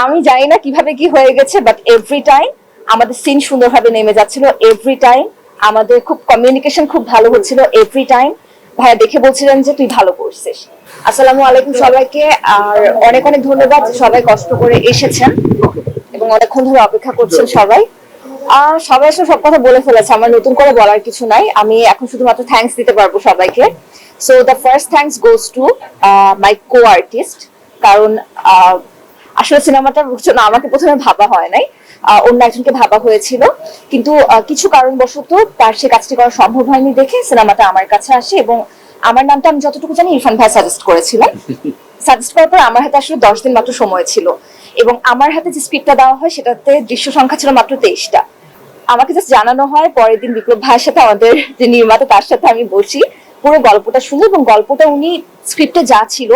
আমি জানি না কীভাবে কি হয়ে গেছে বাট এভরি টাইম আমাদের সিন সুন্দরভাবে নেমে যাচ্ছিল এভরি টাইম আমাদের খুব কমিউনিকেশন খুব ভালো হচ্ছিল এভরি টাইম ভাইয়া দেখে বলছিলেন যে, তুই ভালো করছিস। আসসালামু আলাইকুম সবাইকে, আর অনেক অনেক ধন্যবাদ, সবাই কষ্ট করে এসেছেন এবং অনেকক্ষণ ধরে অপেক্ষা করছেন সবাই। আর সবাই আসলে সব কথা বলে ফেলেছে, আমার নতুন করে বলার কিছু নাই, আমি এখন শুধুমাত্র থ্যাঙ্কস দিতে পারব সবাইকে। So the first thanks goes to my co artist কারণ আসলে সিনেমাটার জন্য আমাকে প্রথমে ভাবা হয় নাই। অন্য একজনকে ভাবা হয়েছিল। কিন্তু কিছু কারণবশত তার সে কাজটি করা সম্ভব হয়নি দেখে সিনেমাটা আমার কাছে আসে এবং আমার নামটা আমি যতটুকু জানি ইরফান ভাই সাজেস্ট করেছিলেন। সাজেস্ট করার পর আমার হাতে আসলে দশ দিন মাত্র সময় ছিল এবং আমার হাতে যে স্ক্রিপ্টটা দেওয়া হয় সেটাতে দৃশ্য সংখ্যা ছিল মাত্র তেইশটা। আমাকে জাস্ট জানানো হয় পরের দিন বিপ্লব ভাইয়ের সাথে আমাদের যে নির্মাতা তার সাথে আমি বসি। পুরো গল্পটা শুনি এবং গল্পটা উনি স্ক্রিপ্টে যা ছিল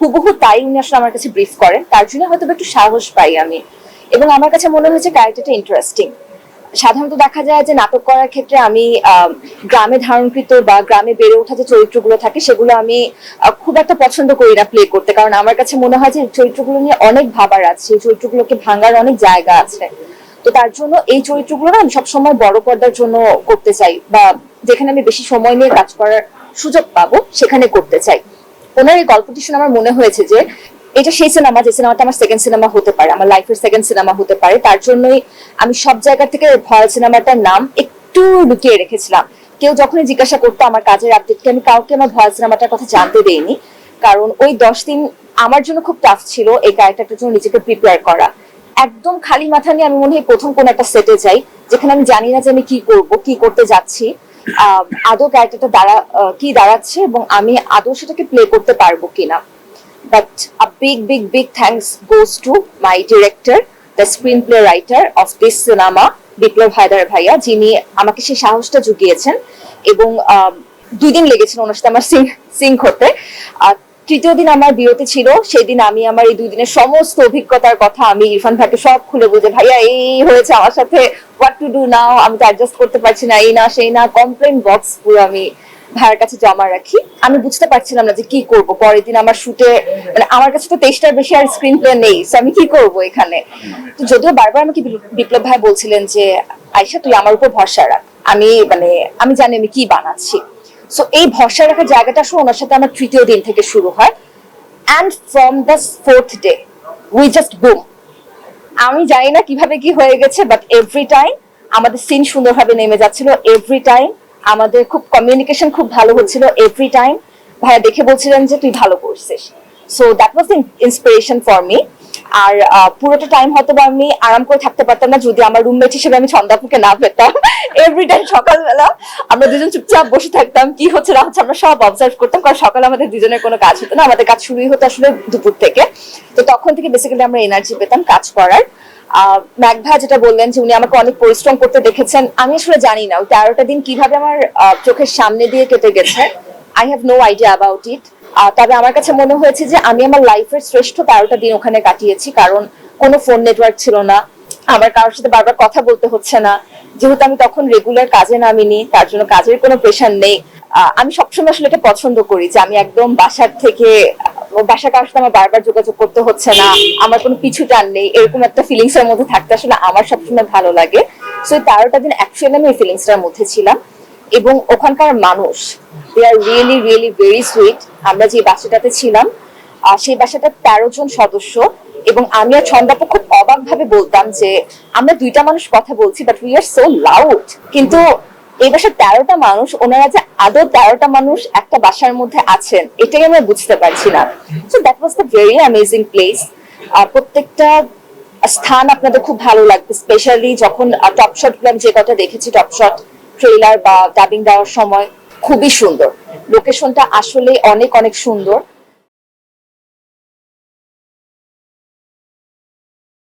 হুবহু তাই উনি আসলে আমার কাছে ব্রিফ করেন। তার জন্য হয়তো একটু সাহস পাই আমি। এবং আমার কাছে মনে হয়েছে ক্যারেক্টারটা ইন্টারেস্টিং সাধারণত দেখা যায় যে নাটক করার ক্ষেত্রে আমি গ্রামে ধারণকৃত বা গ্রামে বেড়ে ওঠা যে চরিত্রগুলো থাকে, সেগুলো আমি খুব একটা পছন্দ করি না প্লে করতে। কারণ আমার কাছে মনে হয় যে চরিত্রগুলো নিয়ে অনেক ভাবার আছে। চরিত্রগুলোকে ভাঙার অনেক জায়গা আছে। তো তার জন্য এই চরিত্রগুলো না আমি সবসময় বড় পর্দার জন্য করতে চাই বা যেখানে আমি বেশি সময় নিয়ে কাজ করার সুযোগ পাবো, সেখানে করতে চাই। ওনার এই গল্পটি শুনে আমার মনে হয়েছে যে এটা সেই সিনেমা, যে সিনেমাটা আমার সেকেন্ড সিনেমা হতে পারে, আমার লাইফের সেকেন্ড সিনেমা হতে পারে। তার জন্যই আমি সব জায়গা থেকে ভয়াল সিনেমাটার নাম একটু লুকিয়ে রেখেছিলাম। কেউ যখনই জিজ্ঞাসা করতো আমার কাজের আপডেটকে আমি কাউকে আমার ভয়াল সিনেমাটার কথা জানতে দেইনি। কারণ ওই দশ দিন আমার জন্য খুব টাফ ছিল এই ক্যারেক্টারটার জন্য নিজেকে প্রিপেয়ার করা। একদম খালি মাথা নিয়ে আমি মনে হয় প্রথম কোন একটা সেটে যাই, যেখানে আমি জানি না যে আমি কি করব, কি করতে যাচ্ছি। আদৌ ক্যারেক্টারটা দাঁড়া কি দাঁড়াচ্ছে এবং আমি আদৌ সেটাকে প্লে করতে পারব কিনা। But a big big big thanks goes to my director the screenplay writer of this cinema Biplob Haider ভাইয়া, যিনি আমাকে সেই সাহসটা জুগিয়েছেন এবং দুই দিন লেগেছিল ওনার সাথে আমার সিং সিং হতে। তৃতীয় দিন আমার বিরতি ছিল সেই দিন আমি আমার এই দুই দিনের সমস্ত অভিজ্ঞতার কথা আমি ইরফান ভাইকে সব খুলে বুঝে, ভাইয়া, এই হয়েছে আমার সাথে হোয়াট টু ডু নাও আমি তো অ্যাডজাস্ট করতে পারছি না, এই না, সেই না কমপ্লেন বক্স পুরো আমি ভাইয়ের কাছে জমা রাখি। আমি বুঝতে পারছিলাম না যে কি করব, পরের দিন আমার শুটে মানে আমার কাছে তো তেইশটার বেশি আর স্ক্রিন প্লে নেই আমি কি করব এখানে? তো যদিও বারবার আমাকে বিপ্ল- বিপ্লব ভাই বলছিলেন যে আয়সা তুই আমার উপর ভরসা রাখ। আমি মানে আমি জানি আমি কি বানাচ্ছি। সো এই ভরসা রাখার জায়গাটা আসলে ওনার সাথে আমার তৃতীয় দিন থেকে শুরু হয়। And from the fourth day we just boom আমি জানি না কীভাবে কি হয়ে গেছে বাট এভরি টাইম আমাদের সিন সুন্দরভাবে নেমে যাচ্ছিল এভরি টাইম আমাদের খুব কমিউনিকেশন খুব ভালো হচ্ছিল এভরি টাইম ভাইয়া দেখে বলছিলেন যে, তুই ভালো করছিস। So that was inspiration for me আর পুরোটা টাইম হয়তো বা আমি আরাম করে থাকতে পারতাম না যদি আমার রুমমেট হিসেবে আমি ছন্দাপুকে না পেতাম। এভরি টাইম সকালবেলা আমরা দুজন চুপচাপ বসে থাকতাম কি হচ্ছে না হচ্ছে আমরা সব অবজার্ভ করতাম কারণ সকালে আমাদের দুজনের কোনো কাজ হতো না আমাদের কাজ শুরুই হতো আসলে দুপুর থেকে। তো তখন থেকে বেসিক্যালি আমরা এনার্জি পেতাম কাজ করার। আহ, ম্যাক ভাই যেটা বললেন যে উনি আমাকে অনেক পরিশ্রম করতে দেখেছেন আমি আসলে জানি না তেরোটা দিন কীভাবে আমার চোখের সামনে দিয়ে কেটে গেছে I have no idea about it তবে আমার কাছে মনে হয়েছে যে আমি আমার লাইফের শ্রেষ্ঠ তেরোটা দিন ওখানে কাটিয়েছি, কারণ কোনো ফোন নেটওয়ার্ক ছিল না। আমার কারোর সাথে বারবার কথা বলতে হচ্ছে না। যেহেতু আমি তখন রেগুলার কাজে নামিনি, তার জন্য কাজের কোনো প্রেশার নেই। আমি সবসময় আসলে এটা পছন্দ করি যে আমি একদম বাসার থেকে বাসা কারোর সাথে আমার বারবার যোগাযোগ করতে হচ্ছে না, আমার কোনো পিছু টান নেই, এরকম একটা ফিলিংস এর মধ্যে থাকতে আসলে আমার সবসময় ভালো লাগে। সো তেরোটা দিন অ্যাকচুয়ালি আমি এই ফিলিংসটার মধ্যে ছিলাম। এবং ওখানকার মানুষ they are really really very sweet আমরা যে বাসাটাতে ছিলাম সেই বাসাটার তেরো জন সদস্য এবং আমি আর ছন্দাপু খুব অবাক ভাবে বলতাম যে, আমরা দুইটা মানুষ কথা বলছি but we are so loud কিন্তু এই বাসার তেরোটা মানুষ, ওনারা যে আদৌ তেরোটা মানুষ একটা বাসার মধ্যে আছেন, এটাই আমরা বুঝতে পারছি না। So that was the very amazing place প্রত্যেকটা স্থান আপনাদের খুব ভালো লাগবে স্পেশালি যখন টপ শটগুলো আমি যে কটা দেখেছি টপ শট ট্রেলার বা ডাবিং দেওয়ার সময় খুবই সুন্দর। লোকেশনটা আসলে অনেক অনেক সুন্দর।